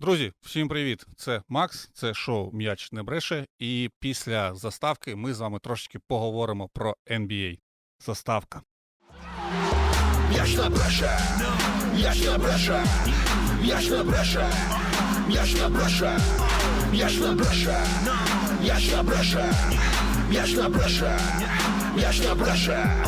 Друзі, всім привіт! Це Макс, це шоу М'яч не бреше. І після заставки ми з вами трошечки поговоримо про NBA. Заставка. М'яч не бреше, м'яч не бреше, м'яч не бреше, м'яч не бреше, м'яч не бреше, м'яч не бреше, м'яч не бреше, м'яч не бреше.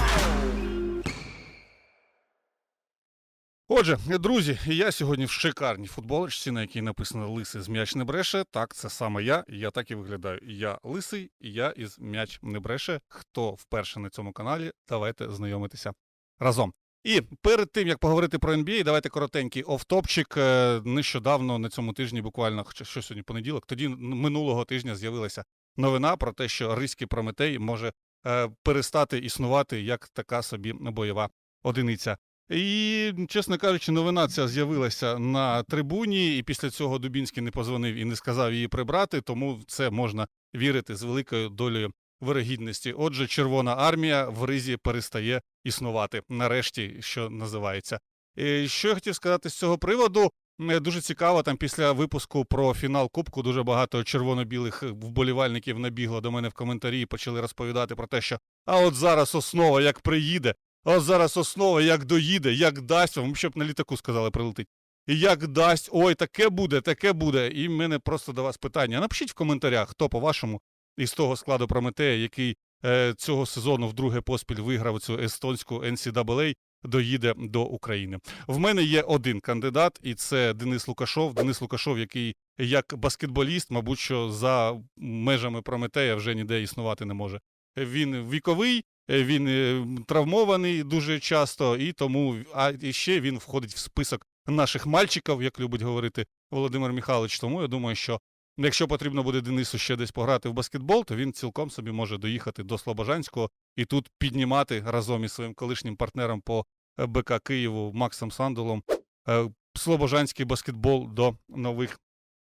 Отже, друзі, я сьогодні в шикарній футболочці, на якій написано Лисий з м'яч не бреше. Так, це саме я. Я так і виглядаю. Я лисий, і я із м'яч не бреше. Хто вперше на цьому каналі, давайте знайомитися разом. І перед тим як поговорити про NBA, давайте коротенький офтопчик. Е, Нещодавно на цьому тижні, буквально хоча що сьогодні понеділок, тоді минулого тижня з'явилася новина про те, що Ризький Прометей може е, перестати існувати як така собі бойова одиниця. І, чесно кажучи, новина ця з'явилася на трибуні, і після цього Дубінський не позвонив і не сказав її прибрати, тому це можна вірити з великою долею вирогідності. Отже, Червона армія в Ризі перестає існувати. Нарешті, що називається. І що я хотів сказати з цього приводу? Е, Дуже цікаво, там після випуску про фінал Кубку дуже багато червоно-білих вболівальників набігло до мене в коментарі і почали розповідати про те, що а от зараз основа як приїде, а зараз основа як доїде, як дасть, вам щоб на літаку сказали прилетить. І як дасть, ой, таке буде, таке буде. І в мене просто до вас питання. Напишіть в коментарях, хто по-вашому із того складу Прометея, який е, цього сезону вдруге поспіль виграв цю естонську NCAA, доїде до України. В мене є один кандидат, і це Денис Лукашов. Денис Лукашов, який як баскетболіст, мабуть, що за межами Прометея вже ніде існувати не може. Він віковий, він е, травмований дуже часто, і тому а ще він входить в список наших мальчиків, як любить говорити Володимир Михайлович. Тому я думаю, що якщо потрібно буде Денису ще десь пограти в баскетбол, то він цілком собі може доїхати до Слобожанського і тут піднімати разом із своїм колишнім партнером по е, БК Києву Максом Сандулом е, слобожанський баскетбол до нових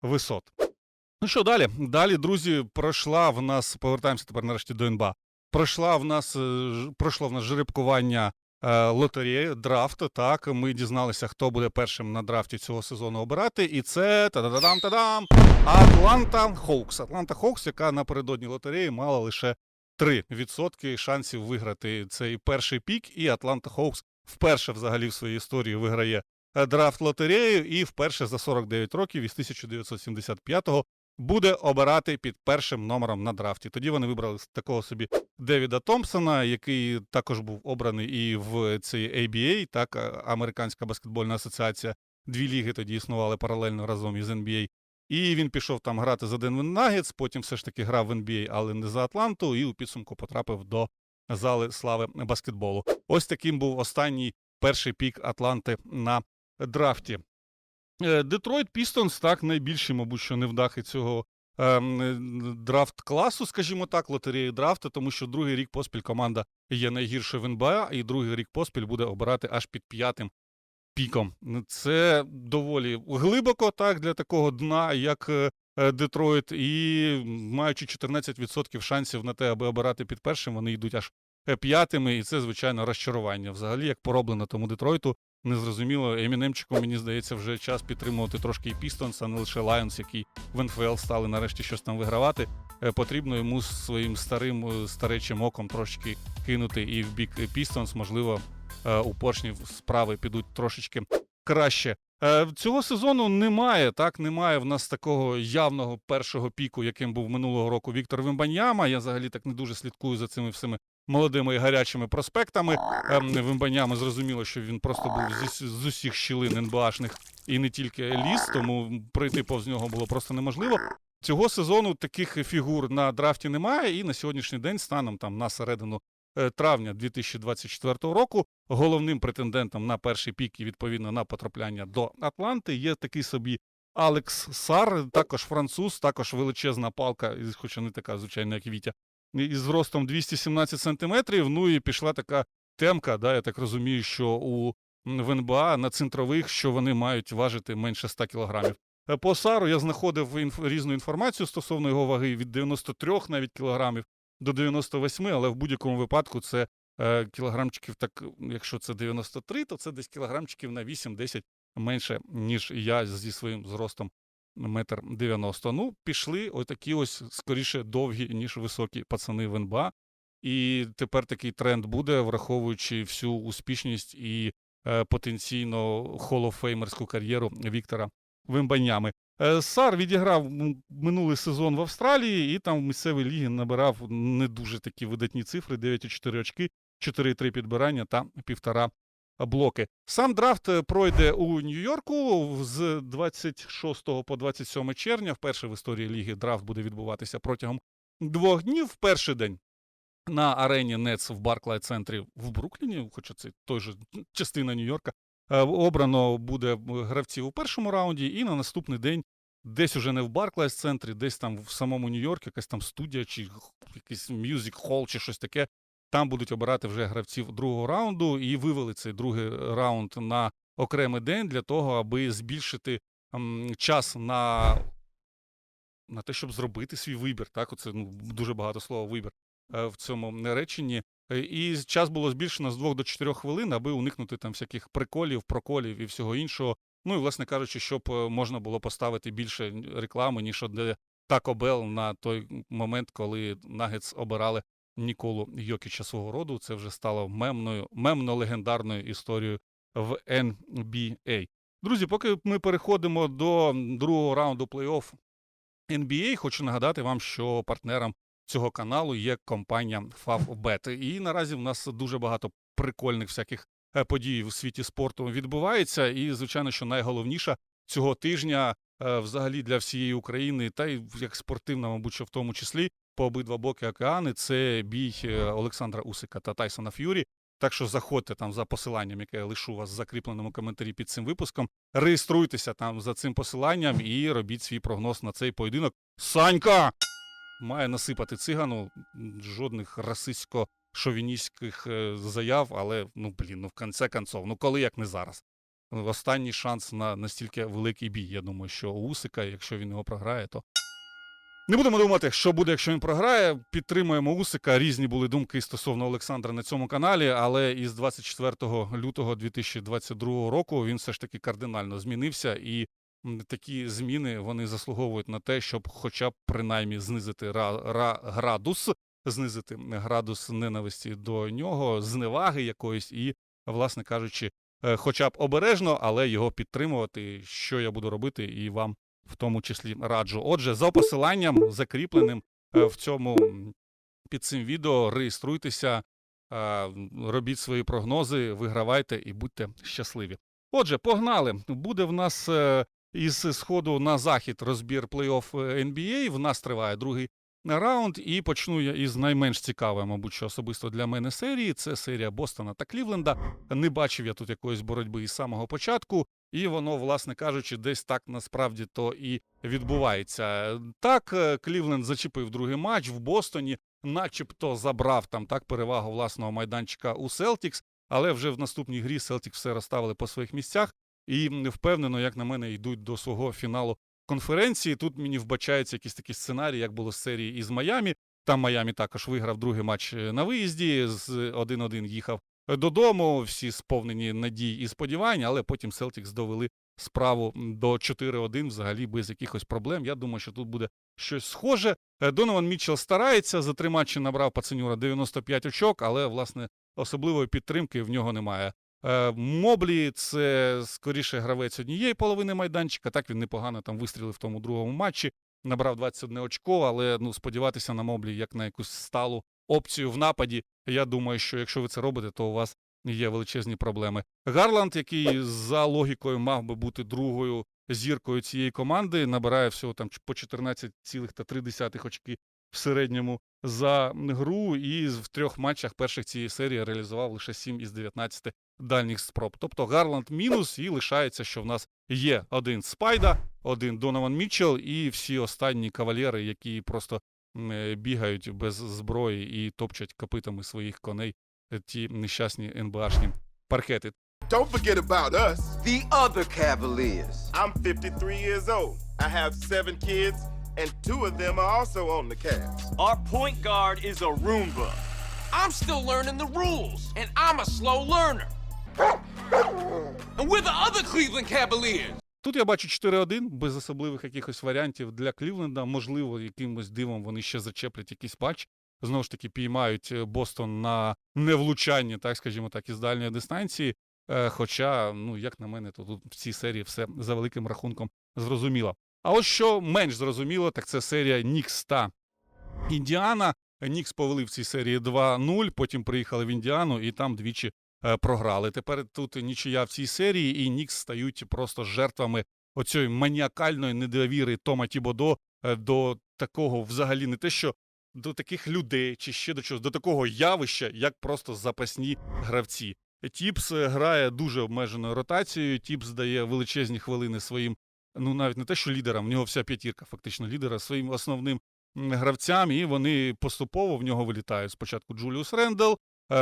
висот. Ну що далі? Далі, друзі, пройшла в нас, повертаємося тепер нарешті до НБА. Пройшла в нас, е, пройшло в нас жеребкування е, лотереї, драфт. Так, ми дізналися, хто буде першим на драфті цього сезону обирати. І це та-да-дам та-дам! Атланта Хоукс. Атланта Хоукс, яка напередодні лотереї мала лише 3% шансів виграти цей перший пік. І Атланта Хоукс вперше взагалі в своїй історії виграє е, драфт лотерею і вперше за 49 років із 1975-го буде обирати під першим номером на драфті. Тоді вони вибрали такого собі Девіда Томпсона, який також був обраний і в цій ABA, так, Американська баскетбольна асоціація. Дві ліги тоді існували паралельно разом із NBA. І він пішов там грати за Денвер Нагетс, потім все ж таки грав в NBA, але не за Атланту, і у підсумку потрапив до зали слави баскетболу. Ось таким був останній перший пік Атланти на драфті. Е, Детройт Пістонс, так, найбільші, мабуть, що невдахи цього ем, е, драфт класу, скажімо так, лотереї драфту, тому що другий рік поспіль команда є найгіршою в НБА, і другий рік поспіль буде обирати аж під п'ятим піком. Це доволі глибоко, так, для такого дна, як е, е, Детройт, і маючи 14% шансів на те, аби обирати під першим, вони йдуть аж п'ятими, і це, звичайно, розчарування. Взагалі, як пороблено тому Детройту, незрозуміло. Емінемчику, мені здається, вже час підтримувати трошки і Пістонс, а не лише Лайонс, які в НФЛ стали нарешті щось там вигравати. Е, Потрібно йому своїм старим е, старечим оком трошки кинути і в бік Пістонс, можливо, е, у поршнів справи підуть трошечки краще. Цього сезону немає, так, немає в нас такого явного першого піку, яким був минулого року Віктор Вимбаньяма. Я взагалі так не дуже слідкую за цими всіми молодими і гарячими проспектами. Ем, Вимбаньяма зрозуміло, що він просто був з усіх щілин НБАшних і не тільки ліс, тому пройти повз нього було просто неможливо. Цього сезону таких фігур на драфті немає, і на сьогоднішній день, станом там на середину е, травня 2024 року, головним претендентом на перший пік і відповідно на потрапляння до Атланти є такий собі Алекс Сар, також француз, також величезна палка, хоча не така, звичайно, як Вітя, із зростом 217 сантиметрів. Ну і пішла така темка, да, я так розумію, що у в НБА на центрових, що вони мають важити менше 100 кілограмів. Е, По Сару я знаходив інф... різну інформацію стосовно його ваги від 93 навіть кілограмів до 98, але в будь-якому випадку це е, кілограмчиків, так якщо це 93, то це десь кілограмчиків на 8-10 менше, ніж я зі своїм зростом метр 90. Ну, пішли отакі ось скоріше довгі, ніж високі пацани в НБА. І тепер такий тренд буде, враховуючи всю успішність і е, потенційно холофеймерську кар'єру Віктора Вимбанями. Е, Сар відіграв минулий сезон в Австралії і там в місцевій лігі набирав не дуже такі видатні цифри: 9,4 очки, 4,3 підбирання та півтора блоки. Сам драфт е, пройде у Нью-Йорку з 26 по 27 червня. Вперше в історії ліги драфт буде відбуватися протягом двох днів. В перший день на арені Нетс в Барклай центрі в Брукліні, хоча це той же частина Нью-Йорка, е, обрано буде гравців у першому раунді, і на наступний день десь уже не в Барклайс центрі, десь там в самому Нью-Йорку, якась там студія чи якийсь мюзик хол чи щось таке. Там будуть обирати вже гравців другого раунду, і вивели цей другий раунд на окремий день для того, аби збільшити м, час на, на те, щоб зробити свій вибір. Так, оце ну, дуже багато слова вибір е, в цьому реченні. Е, І час було збільшено з 2 до 4 хвилин, аби уникнути там всяких приколів, проколів і всього іншого. Ну і, власне кажучи, щоб е, можна було поставити більше реклами, ніж де Taco Bell на той момент, коли Нагетс обирали Ніколу Йокіча свого роду. Це вже стало мемною, мемно-легендарною історією в NBA. Друзі, поки ми переходимо до другого раунду плей-офф NBA, хочу нагадати вам, що партнером цього каналу є компанія Favbet. І наразі в нас дуже багато прикольних всяких е, подій у світі спорту відбувається. І, звичайно, що найголовніше цього тижня е, взагалі для всієї України, та й як спортивна, мабуть, що в тому числі по обидва боки океани, це бій е, Олександра Усика та Тайсона Ф'юрі. Так що заходьте там за посиланням, яке я лишу вас в закріпленому коментарі під цим випуском. Реєструйтеся там за цим посиланням і робіть свій прогноз на цей поєдинок. Санька має насипати цигану жодних расистсько-шовіністських е, заяв, але ну блін, ну в конце концов, ну коли як не зараз. Останній шанс на настільки великий бій. Я думаю, що у Усика, якщо він його програє, то не будемо думати, що буде, якщо він програє. Підтримуємо Усика. Різні були думки стосовно Олександра на цьому каналі, але із 24 лютого 2022 року він все ж таки кардинально змінився, і такі зміни вони заслуговують на те, щоб, хоча б принаймні, знизити ра, ра, градус, знизити градус ненависті до нього, зневаги якоїсь, і, власне кажучи, е, хоча б обережно, але його підтримувати, що я буду робити, і вам в тому числі раджу. Отже, за посиланням закріпленим е, в цьому під цим відео реєструйтеся, е, робіть свої прогнози, вигравайте і будьте щасливі. Отже, погнали. Буде в нас е, із сходу на захід розбір плей-офф NBA. В нас триває другий раунд, і почну я із найменш цікавої, мабуть, що особисто для мене серії. Це серія Бостона та Клівленда. Не бачив я тут якоїсь боротьби із самого початку. І воно, власне кажучи, десь так насправді то і відбувається. Так, е, Клівленд зачепив другий матч в Бостоні, начебто забрав там так перевагу власного майданчика у Селтікс, але вже в наступній грі Селтікс все розставили по своїх місцях і впевнено, як на мене, йдуть до свого фіналу конференції. Тут мені вбачається якийсь такий сценарій, як було з серії із Майамі. Там Майамі також виграв другий матч е, на виїзді, з 1-1 їхав додому, всі сповнені надій і сподівань, але потім Селтікс довели справу до 4-1 взагалі без якихось проблем. Я думаю, що тут буде щось схоже. Е, Донован Мітчелл старається, за три матчі набрав пацанюра 95 очок, але, власне, особливої підтримки в нього немає. Е, Моблі це скоріше гравець однієї половини майданчика. Так він непогано там вистрілив в тому другому матчі, набрав 21 очко, але ну сподіватися на Моблі як на якусь сталу опцію в нападі. Я думаю, що якщо ви це робите, то у вас є величезні проблеми. Гарланд, який за логікою мав би бути другою зіркою цієї команди, набирає всього там по 14,3 очки в середньому за гру, і в трьох матчах перших цієї серії реалізував лише 7 із 19 дальніх спроб. Тобто Гарланд мінус, і лишається, що в нас є один Спайда, один Донован Мітчелл і всі останні кавалєри, які просто е, бігають без зброї і топчать копитами своїх коней е, ті нещасні НБАшні паркети. Don't forget about us. The other Cavaliers. I'm 53 years old. I have seven kids, and two of them are also on the Cavs. Our point guard is a Roomba. I'm still learning the rules, and I'm a slow learner. And we're the other Cleveland Cavaliers. Тут я бачу 4-1, без особливих якихось варіантів для Клівленда. Можливо, якимось дивом вони ще зачеплять якийсь матч. Знову ж таки, піймають е, Бостон на невлучанні, так скажімо так, із дальньої дистанції. Е, Хоча, ну, як на мене, то тут в цій серії все за великим рахунком зрозуміло. А ось що менш зрозуміло, так це серія Нікс та Індіана. Нікс повели в цій серії 2-0, потім приїхали в Індіану і там двічі програли. Тепер тут нічия в цій серії, і Нікс стають просто жертвами оцієї маніакальної недовіри Тома Тібодо е, до такого взагалі не те, що до таких людей чи ще до чогось, до такого явища, як просто запасні гравці. Тіпс е, грає дуже обмеженою ротацією. Тіпс дає величезні хвилини своїм, ну навіть не те, що лідерам, в нього вся п'ятірка, фактично лідера, своїм основним гравцям, і вони поступово в нього вилітають. Спочатку Джуліус Рендел, е,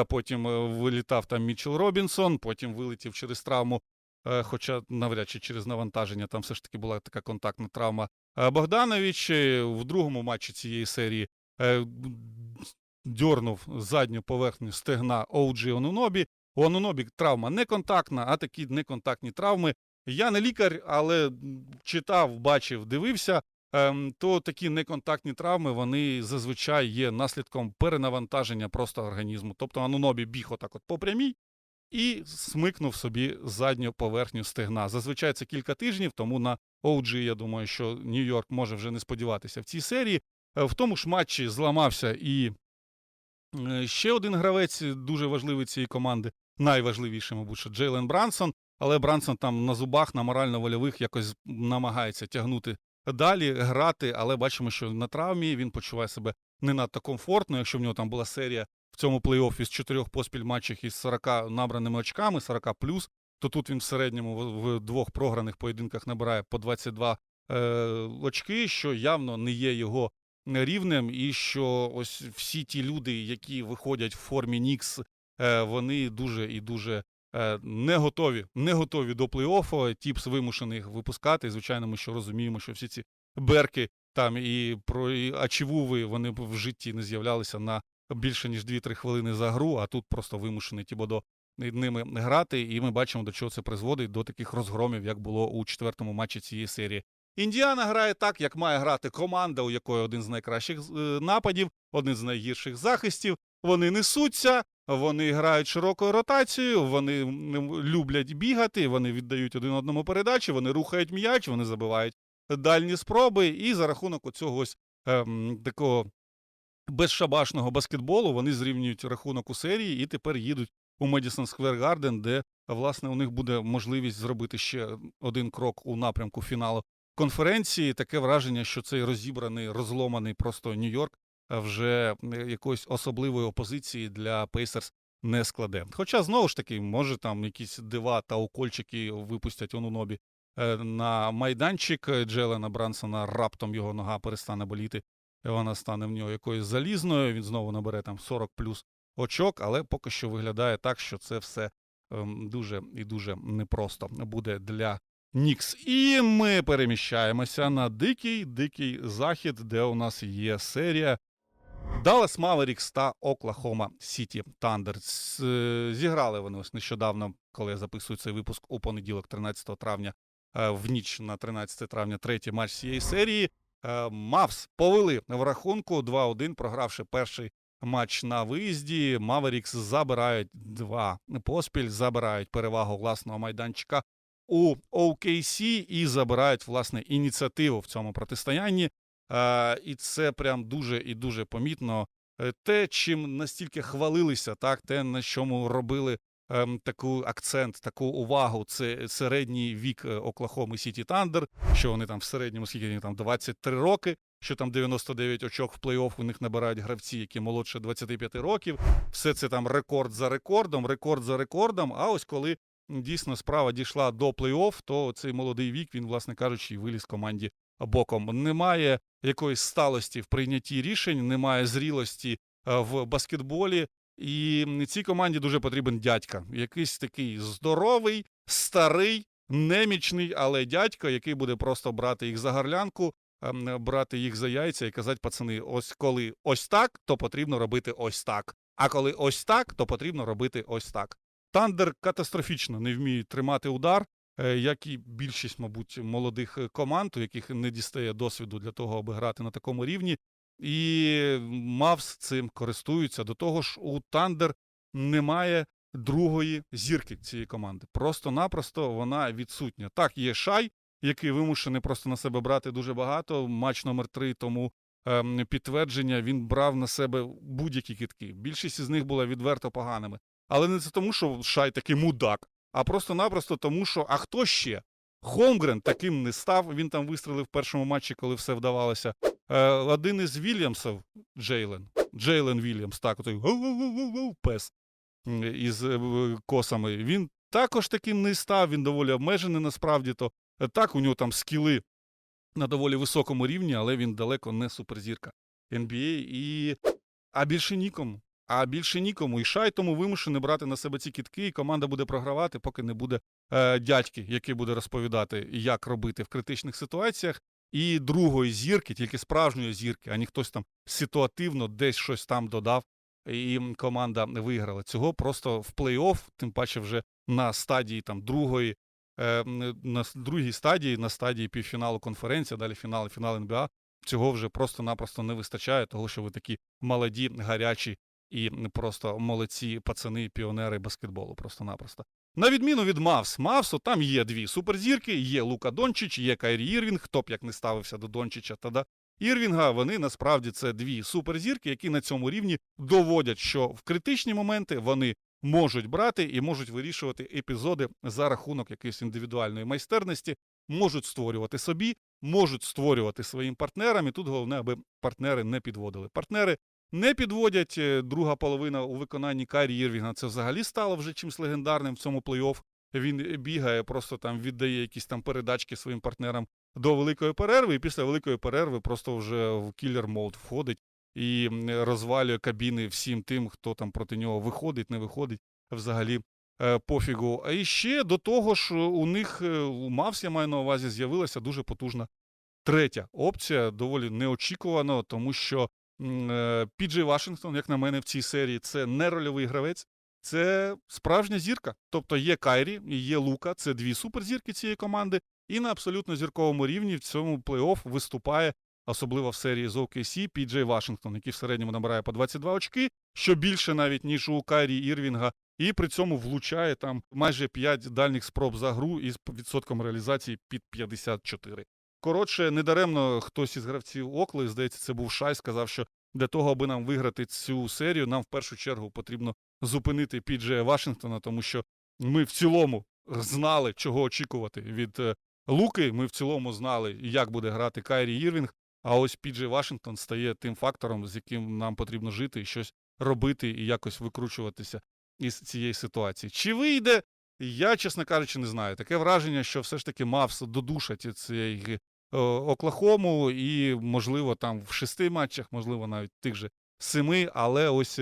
потім е, вилітав там Мітчел Робінсон, потім вилетів через травму, е, хоча навряд чи через навантаження, там все ж таки була така контактна травма. Е, Богданович е, в другому матчі цієї серії е, дьорнув задню поверхню стегна Оуджі Онунобі. У Онунобі травма не контактна, а такі неконтактні травми. Я не лікар, але читав, бачив, дивився. Ем, То такі неконтактні травми вони зазвичай є наслідком перенавантаження просто організму. Тобто Анунобі біг отак от по прямій і смикнув собі задню поверхню стегна. Зазвичай це кілька тижнів, тому на OG, я думаю, що Нью-Йорк може вже не сподіватися в цій серії. Е, В тому ж матчі зламався і е, ще один гравець дуже важливий цієї команди, найважливіший, мабуть, що Джейлен Брансон. Але Брансон там на зубах, на морально-вольових якось намагається тягнути далі, грати. Але бачимо, що на травмі він почуває себе не надто комфортно. Якщо в нього там була серія в цьому плей-оффі з чотирьох поспіль матчів із 40 набраними очками, 40 плюс, то тут він в середньому в, двох програних поєдинках набирає по 22 е, очки, що явно не є його рівнем, і що ось всі ті люди, які виходять в формі Нікс, е, вони дуже і дуже не готові, не готові до плей-оффу. Тіпс вимушений їх випускати. Звичайно, ми що розуміємо, що всі ці берки там і про і ачівуви вони в житті не з'являлися на більше ніж 2-3 хвилини за гру, а тут просто вимушений Тібодо ними грати, і ми бачимо, до чого це призводить, до таких розгромів, як було у четвертому матчі цієї серії. Індіана грає так, як має грати команда, у якої один з найкращих е, нападів, один з найгірших захистів. Вони несуться, вони грають широкою ротацією, вони люблять бігати, вони віддають один одному передачі, вони рухають м'яч, вони забивають дальні спроби, і за рахунок оцього ем, такого безшабашного баскетболу вони зрівнюють рахунок у серії і тепер їдуть у Медісон Сквер Гарден, де власне у них буде можливість зробити ще один крок у напрямку фіналу конференції. Таке враження, що цей розібраний, розломаний просто Нью-Йорк вже якоїсь особливої опозиції для Пейсерс не складе. Хоча знову ж таки, може там якісь дива та укольчики випустять Онунобі е, на майданчик Джелена Брансона, раптом його нога перестане боліти. Вона стане в нього якоюсь залізною. Він знову набере там 40 плюс очок, але поки що виглядає так, що це все ем, дуже і дуже непросто буде для Нікс. І ми переміщаємося на дикий дикий захід, де у нас є серія Dallas Mavericks та Oklahoma City Thunder. С- е, Зіграли вони ось нещодавно, коли я записую цей випуск у понеділок, 13 травня, е, в ніч на 13 травня, третій матч цієї серії. Е, Мавс повели в рахунку 2-1, програвши перший матч на виїзді. Маверікс забирають два поспіль, забирають перевагу власного майданчика у OKC і забирають власне ініціативу в цьому протистоянні. Е, і це прям дуже і дуже помітно. Е, Те, чим настільки хвалилися, так, те, на чому робили ем, таку акцент, таку увагу, це середній вік Оклахоми Сіті Тандер, що вони там в середньому скільки там 23 роки, що там 99 очок в плей-офф у них набирають гравці, які молодше 25 років. Все це там рекорд за рекордом, рекорд за рекордом. А ось коли дійсно справа дійшла до плей-офф, то цей молодий вік він, власне кажучи, і виліз команді боком. Немає якоїсь сталості в прийнятті рішень, немає зрілості е, в баскетболі. І цій команді дуже потрібен дядька. Якийсь такий здоровий, старий, немічний, але дядько, який буде просто брати їх за гарлянку, ем, брати їх за яйця і казати, пацани, ось коли ось так, то потрібно робити ось так. А коли ось так, то потрібно робити ось так. Тандер катастрофічно не вміють тримати удар. Е, як і більшість, мабуть, молодих е, команд, у яких не дістає досвіду для того, аби грати на такому рівні. І Мавс цим користуються. До того ж, у Тандер немає другої зірки цієї команди. Просто-напросто вона відсутня. Так, є Шай, який вимушений просто на себе брати дуже багато. Матч номер три тому ем, підтвердження він брав на себе будь-які кітки. Більшість із них була відверто поганими. Але не це тому, що Шай такий мудак, а просто-напросто тому, що а хто ще? Холмгрен таким не став. Він там вистрелив в першому матчі, коли все вдавалося. Е, один із Вільямсів, Джейлен, Джейлен Вільямс, так, отой пес із е, косами. Він також таким не став, він доволі обмежений насправді. То Е, так, у нього там скіли на доволі високому рівні, але він далеко не суперзірка NBA. І... А більше нікому. А більше нікому. І Шай тому вимушений брати на себе ці кітки, і команда буде програвати, поки не буде е, дядьки, який буде розповідати, як робити в критичних ситуаціях. І другої зірки, тільки справжньої зірки, а не хтось там ситуативно десь щось там додав, і команда виграла. Цього просто в плей-офф, тим паче вже на стадії там другої, е, на другій стадії, на стадії півфіналу конференції, далі фінал, фінал НБА. Цього вже просто-напросто не вистачає, того що ви такі молоді, гарячі і просто молодці пацани, піонери баскетболу, просто-напросто. На відміну від Мавс, Мавсу там є дві суперзірки, є Лука Дончич, є Кайрі Ірвінг. Хто б як не ставився до Дончича та до Ірвінга, вони насправді це дві суперзірки, які на цьому рівні доводять, що в критичні моменти вони можуть брати і можуть вирішувати епізоди за рахунок якоїсь індивідуальної майстерності, можуть створювати собі, можуть створювати своїм партнерам. І тут головне, аби партнери не підводили. Партнери не підводять. е, Друга половина у виконанні Карі Ірвінга це взагалі стало вже чимсь легендарним в цьому плей-офф. Він бігає, просто там віддає якісь там передачки своїм партнерам до великої перерви, і після великої перерви просто вже в кілер мод входить і розвалює кабіни всім тим, хто там проти нього виходить, не виходить. Взагалі е, пофігу. А і ще до того ж, у них е, у Мавс, я маю на увазі, з'явилася дуже потужна третя опція, доволі неочікувано, тому що Піджей Вашингтон, як на мене, в цій серії це не рольовий гравець. Це справжня зірка. Тобто є Кайрі є Лука, це дві суперзірки цієї команди, і на абсолютно зірковому рівні в цьому плей-офф виступає, особливо в серії з OKC, Піджей Вашингтон, який в середньому набирає по 22 очки, що більше навіть ніж у Кайрі Ірвінга, і при цьому влучає там майже 5 дальніх спроб за гру із відсотком реалізації під 54. Коротше, недаремно хтось із гравців Окли, здається, це був Шай, сказав, що для того, аби нам виграти цю серію, нам в першу чергу потрібно зупинити Піджея Вашингтона, тому що ми в цілому знали, чого очікувати від е, Луки. Ми в цілому знали, як буде грати Кайрі Ірвінг. А ось Піджей Вашингтон стає тим фактором, з яким нам потрібно жити і щось робити і якось викручуватися із цієї ситуації. Чи вийде? Я, чесно кажучи, не знаю. Таке враження, що все ж таки Мавс додушать цієї Оклахому, і, можливо, там в шести матчах, можливо, навіть тих же семи, але ось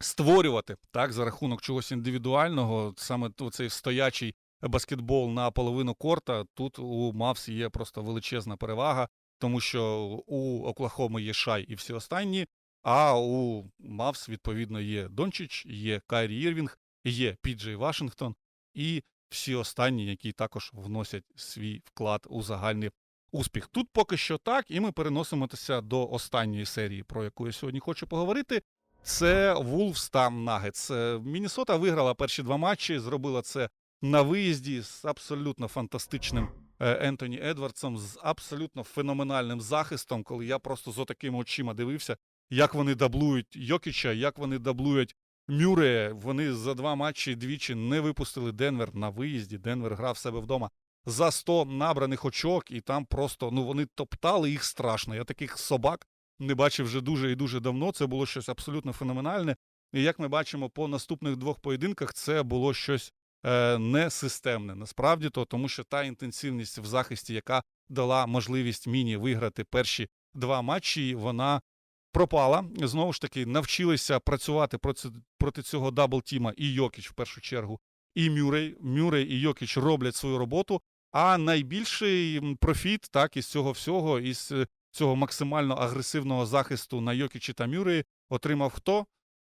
створювати так за рахунок чогось індивідуального, саме цей стоячий баскетбол на половину корта. Тут у Мавс є просто величезна перевага, тому що у Оклахоми є Шай і всі останні. А у Мавс, відповідно, є Дончич, є Кайрі Ірвінг, є Піджей Вашингтон і всі останні, які також вносять свій вклад у загальний успіх. Тут поки що так, і ми переносимося до останньої серії, про яку я сьогодні хочу поговорити. Це Wolves та Nuggets. Е, Міннесота виграла перші два матчі, зробила це на виїзді з абсолютно фантастичним е, Ентоні Едвардсом, з абсолютно феноменальним захистом, коли я просто з отакими очима дивився, як вони даблують Йокіча, як вони даблують Мюрея. Вони за два матчі двічі не випустили Денвер на виїзді. Денвер грав себе вдома за 100 набраних очок, і там просто ну вони топтали їх страшно. Я таких собак не бачив вже дуже і дуже давно. Це було щось абсолютно феноменальне. І як ми бачимо по наступних двох поєдинках, це було щось е, несистемне. Насправді то, тому що та інтенсивність в захисті, яка дала можливість міні виграти перші два матчі, вона пропала. Знову ж таки, навчилися працювати проти, цього дабл-тіма і Йокіч в першу чергу, і Мюррей. Мюррей і Йокіч роблять свою роботу. А найбільший профіт так із цього всього, із е, цього максимально агресивного захисту на Йокічі та Мюрреї отримав хто?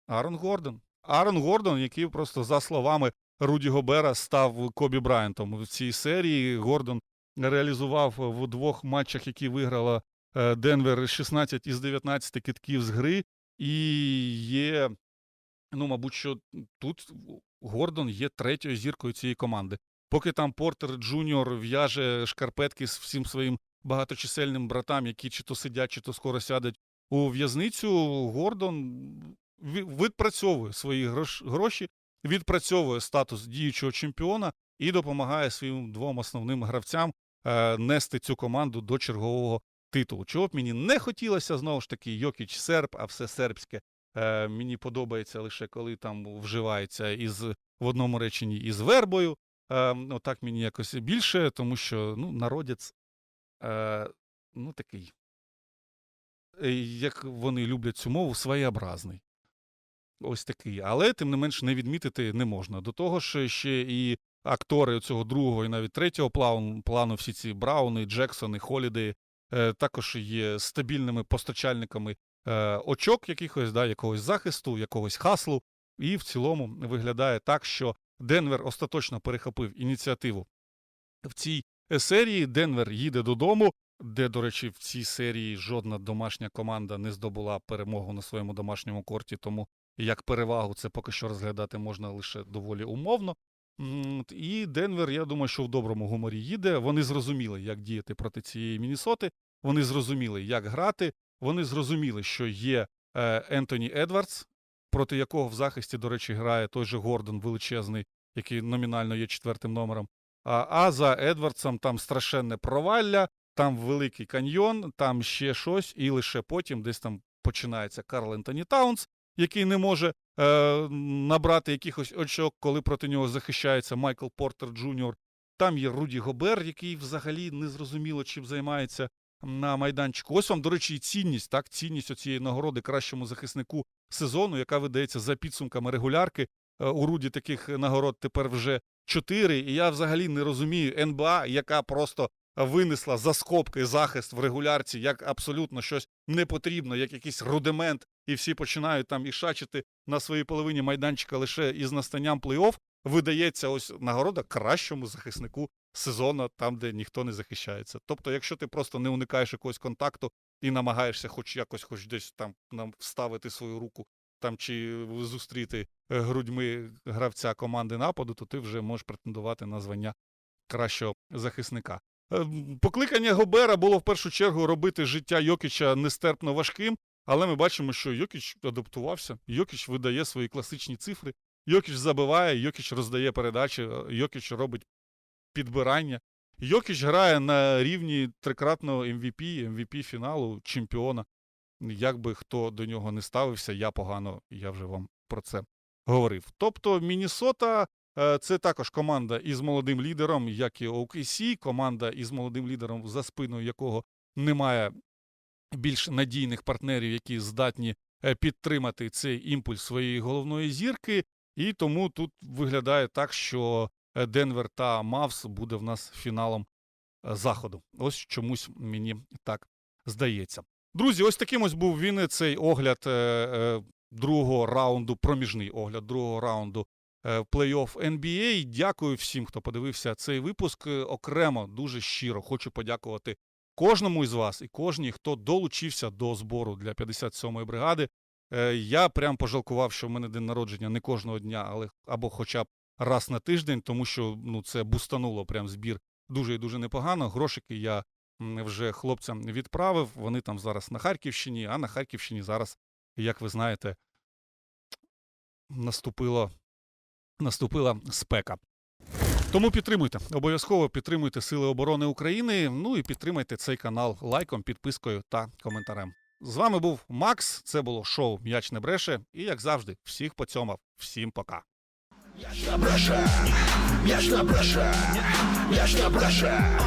Аарон Гордон. Аарон Гордон, який просто за словами Руді Гобера став Кобі Брайантом в цій серії. Гордон реалізував в двох матчах, які виграла Денвер 16 із 19 китків з гри. І є, ну, мабуть, що тут Гордон є третьою зіркою цієї команди. Поки там Портер Джуніор в'яже шкарпетки з всім своїм багаточисельним братам, які чи то сидять, чи то скоро сядуть у в'язницю, Гордон відпрацьовує свої гроші, відпрацьовує статус діючого чемпіона і допомагає своїм двом основним гравцям е, нести цю команду до чергового титулу. Чого б мені не хотілося, знову ж таки, Йокіч серб, а все сербське. Е, мені подобається лише коли там вживається із в одному реченні із вербою. Е, отак мені якось більше, тому що ну, народець е, ну, такий, е, як вони люблять цю мову, своєобразний. Ось такий. Але, тим не менш, не відмітити не можна. До того ж, ще і актори цього другого і навіть третього плану, плану всі ці Брауни, Джексони, Холідеї, е, також є стабільними постачальниками е, очок якихось, да, якогось захисту, якогось хаслу. І в цілому виглядає так, що Денвер остаточно перехопив ініціативу в цій е, серії. Денвер їде додому, де, до речі, в цій серії жодна домашня команда не здобула перемогу на своєму домашньому корті, тому як перевагу це поки що розглядати можна лише доволі умовно. І Денвер, я думаю, що в доброму гуморі їде. Вони зрозуміли, як діяти проти цієї Мінісоти. Вони зрозуміли, як грати. Вони зрозуміли, що є е, Ентоні Едвардс, проти якого в захисті, до речі, грає той же Гордон величезний, який номінально є четвертим номером. А за Едвардсом там страшенне провалля, там великий каньйон, там ще щось, і лише потім десь там починається Карл Ентоні Таунс, який не може е, набрати якихось очок, коли проти нього захищається Майкл Портер Джуніор. Там є Руді Гобер, який взагалі не зрозуміло чим займається на майданчику. Ось вам, до речі, і цінність, так, цінність оцієї нагороди кращому захиснику сезону, яка видається за підсумками регулярки. Е, У Руді таких нагород тепер вже чотири. І я взагалі не розумію НБА, яка просто винесла за скобки захист в регулярці, як абсолютно щось непотрібно, як якийсь рудимент, і всі починають там ішачити на своїй половині майданчика лише із настанням плей-офф. Видається ось нагорода кращому захиснику сезону, там, де ніхто не захищається. Тобто, якщо ти просто не уникаєш якогось контакту і намагаєшся хоч якось, хоч десь там нам вставити свою руку там чи зустріти е, грудьми гравця команди нападу, то ти вже можеш претендувати на звання кращого захисника. Е, Покликання Гобера було в першу чергу робити життя Йокіча нестерпно важким, але ми бачимо, що Йокіч адаптувався. Йокіч видає свої класичні цифри. Йокіч забиває, Йокіч роздає передачі, е, Йокіч робить підбирання. Йокіч грає на рівні трикратного MVP, MVP фіналу, чемпіона. Як би хто до нього не ставився, я погано, я вже вам про це говорив. Тобто Мінісота це також команда із молодим лідером, як і OKC, команда із молодим лідером, за спиною якого немає більш надійних партнерів, які здатні е, підтримати цей імпульс своєї головної зірки. І тому тут виглядає так, що е, Денвер та Мавс буде в нас фіналом е, заходу. Ось чомусь мені так здається. Друзі, ось таким ось був він цей огляд е, е, другого раунду, проміжний огляд другого раунду е, плей-офф NBA. Дякую всім, хто подивився цей випуск. Е, Окремо дуже щиро хочу подякувати кожному із вас і кожній, хто долучився до збору для 57-ї бригади. Е, Я прям пожалкував, що в мене день народження не кожного дня, але або хоча б раз на тиждень, тому що ну це бустануло прям збір дуже і дуже непогано. Грошики я вже хлопцям відправив. Вони там зараз на Харківщині, а на Харківщині зараз, як ви знаєте, наступило, наступила спека. Тому підтримуйте, обов'язково підтримуйте Сили оборони України. Ну і підтримайте цей канал лайком, підпискою та коментарем. З вами був Макс. Це було шоу М'яч не бреше. І як завжди, всіх поцьомав. Всім пока. М'яч не бреше, м'яч не бреше, м'яч не бреше.